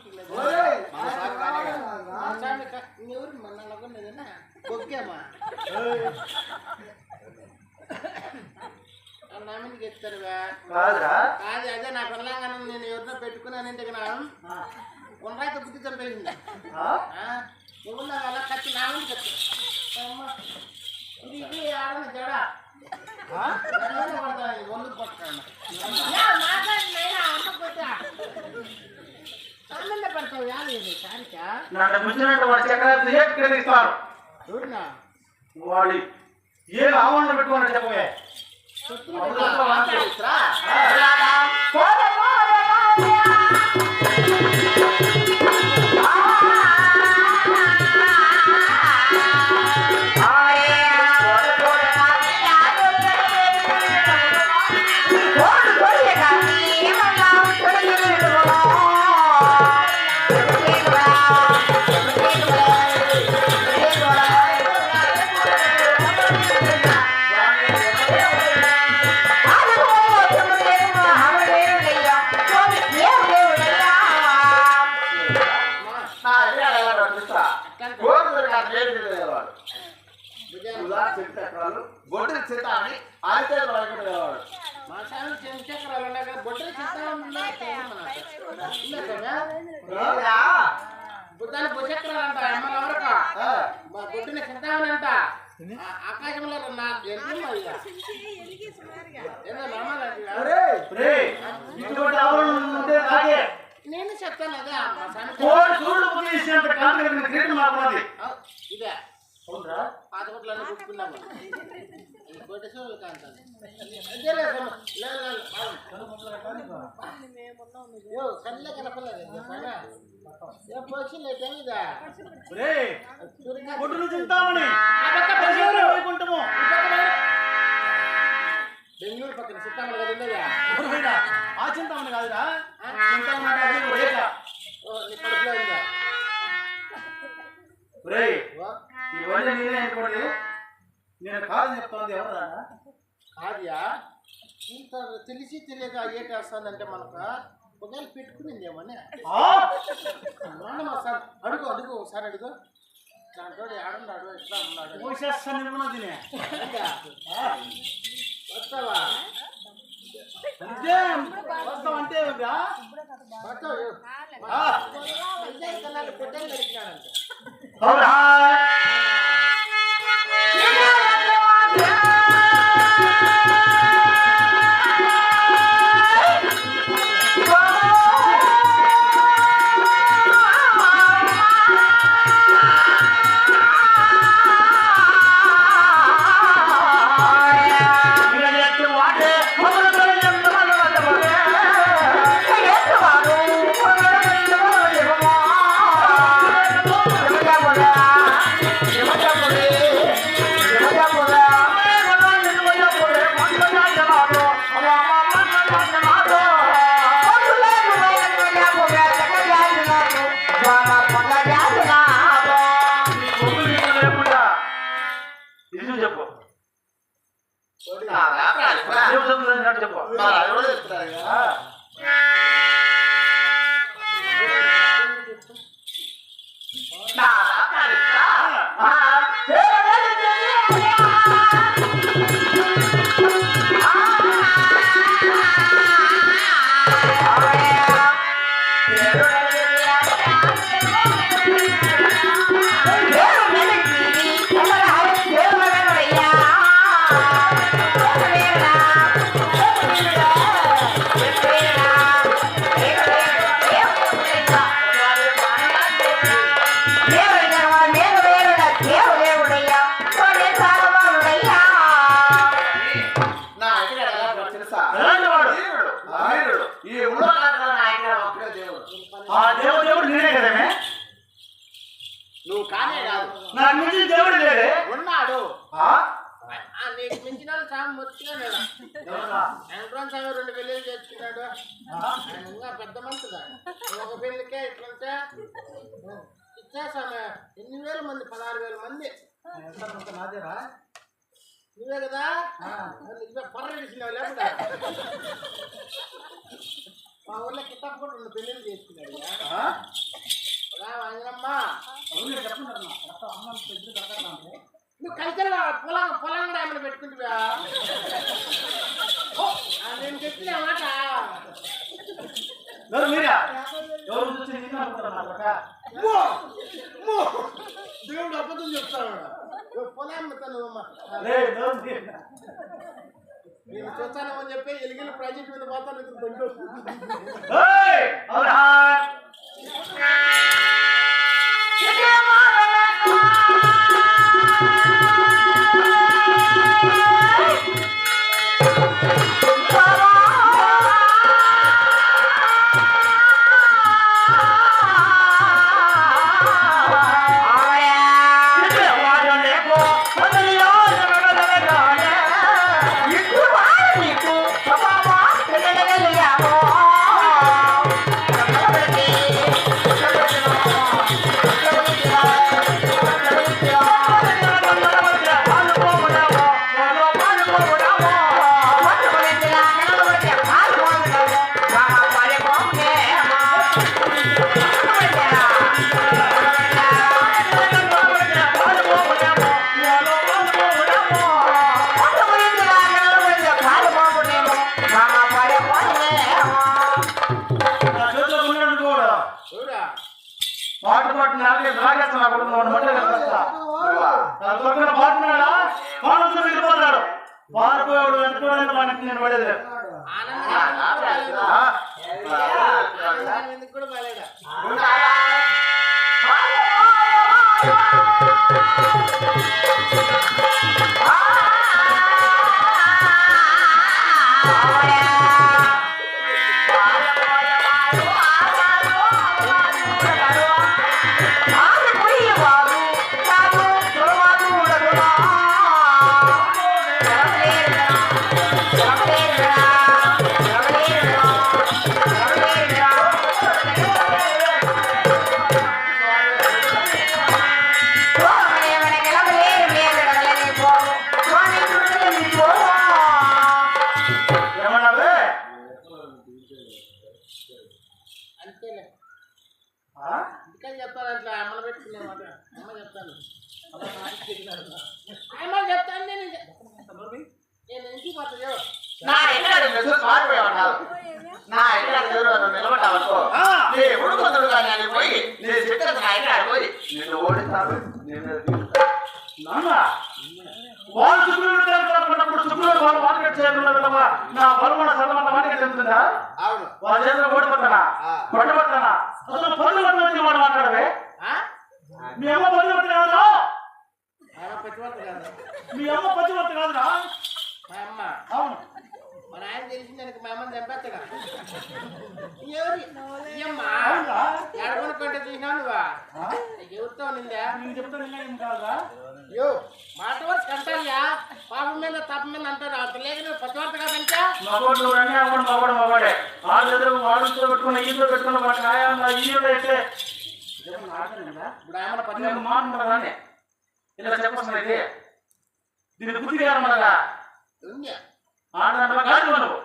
మా సార్ మీరే ఇస్తారా నల్లగుంటున్నది ఓయ్! మా సార్ కానే కాదు. మా సార్ కా- ఇంకెవరు మా నల్లగున్నదేనా బొక్కేమా నా మీదకి ఎత్తారుగా కాదురా కాదు అదే నా పిల్లగానే నేను ఎవరినో పెట్టుకున్నానంటే ఇక్కడ ఉండరాయితో బుద్ధి చంపేసింది ఆ? నువ్వు అలా కత్తి నా ముందు కత్తి అమ్మ. ఇది ఇది ఆడని జడ ఆ? జడలోనే పడతాను, ఇది ఒళ్ళుకు నన్ను ముంచినట్టు వాడు చక్రాలు ఎక్కడ ఇస్తాను చూడనా? వాడి ఏ ఆవరణ చెప్పవే? బుద్ధాలు భుచక్రాలు అంట అమ్మల వరకు మా బొట్టుని చింతామనంట ఆకాశంలో నా ఇక? ఏదో నమ్మాలంటే కళ్ళే కనపడలేదు. ఏ రే చూడగా కొట్టును తింటామని వైకుంఠము. బెంగళూరు పక్కన సిట్టామల కదా ఉండేదా? ఆ చింతామణి కాదురా. చింతామణి అంటే అది ఒక రేఖ. ఓ, నీ కడుపులో ఉందా? ఇవన్నీ నేనే అనుకోండి నేను కాదు చెప్తాను ఎవరా కాదుయా? ఇంత తెలిసి తెలియక ఏటి వస్తుందంటే మనకు ఒకవేళ పెట్టుకునిందేమని మా సార్ అడుగు అడుగు ఒకసారి అడుగు దాంట్లో ఆడున్నాడు ఎట్లా ఉన్నాడు? వస్తావా అంటే? వస్తావు ఆ. చెప్పు ఆ దేవుడు దేవుడు నేనే కదమే నువ్వు కానే కాదు. నాకు మించిన దేవుడు లేడే. ఉన్నాడు. నీకు మించిన వాళ్ళు స్వామి మొత్తిగా? వెంకటరామ స్వామి రెండు పెళ్ళిళ్ళు చేసుకున్నాడు. ఇంకా పెద్ద మనుషుదా ఒక పెళ్ళికే ఇట్లంటే ఇచ్చేసాను ఎన్ని వేల మంది? పదహారు వేల మంది. నాదేరా నువ్వే కదా? ఆ. నువ్వే పర్ర ఇచ్చినావు లేకుండా మా ఊర్లో కితాబ్ కూడా రెండు పెళ్ళిళ్ళు చేసుకున్నాడు దొరకదంటే నువ్వు కల్చర్ పొలం పొలం కూడా ఏమైనా పెట్టుకుంటువా నేను చెప్పిన మాట! దేవుడు అబద్ధం చెప్తాడు. పొలం అమ్ముతాను నేను చూస్తానని చెప్పి ఎలిగిన ప్రాజెక్ట్ మీద పోతాను పాట పాట నాకే లాగేస్తా నా కొడుకు వాడు మళ్ళీ కనిపిస్తా. నా పక్కన పాడుతున్నాడా? పాడుతూ వెళ్ళిపోతున్నాడు. పారిపోయాడు వెంటనే వాడికి నేను పడేది చెప్తాను నేను. చెప్- నేను ఇంటికి పోతాయో నా నా ఎక్కడ ఎవరు నిలబడ్డావనుకో ఆ. నీ కానీ పోయి. నీ చెప్పేది నా పోయి. నిన్ను ఓడిస్తాను నిన్ను వాళ్ళు శుక్రుడు చేరుకున్నప్పుడు శుక్రుడు వాళ్ళు మార్కెట్ చేయకుండా వెళ్ళవా నా బలమైన చదవన్న మార్కెట్ చెందుతుందా అవును. వాళ్ళ చేతిలో ఓడిపోతానా. పట్టుబడతానా అసలు పనులు పట్టిన వచ్చి మాట మాట్లాడవే? ఆ? మీ అమ్మ పతివర్త కాదురా ఆమె పచ్చివర్త కాదు మీ అమ్మ పతివర్త కాదురా. మా అమ్మ. అవును. మా నాయన తెలిసింది మా అమ్మని ఈ అవునా ఎడగొనుకుంటే చూసినావు నువ్వా? ఎవరితో నిందా నేను చెప్తాను ఏం కాదురా. యో మాట వరకు అంటారుగా పాపం మీద తప్ప మీద అంటారు. అంత లేక నువ్వు పచ్చివర్త కాదంటే మగోడు నువ్వు రన్నే అవ్వడు మగోడు మగోడే వాళ్ళు ఎదురు వాళ్ళతో పెట్టుకున్న ఈతో పెట్టుకున్న వాటి అయితే. ఇదేమన్నా ఆటలేదా? ఇప్పుడు ఆమె నేను పచ్చివర్త మాట్లాడదానే ఇలా చెప్పొస్తున్నది దీని బుద్ధి కారణమనగా ఉంది? ఆడదాంట్లో కాదు నువ్వు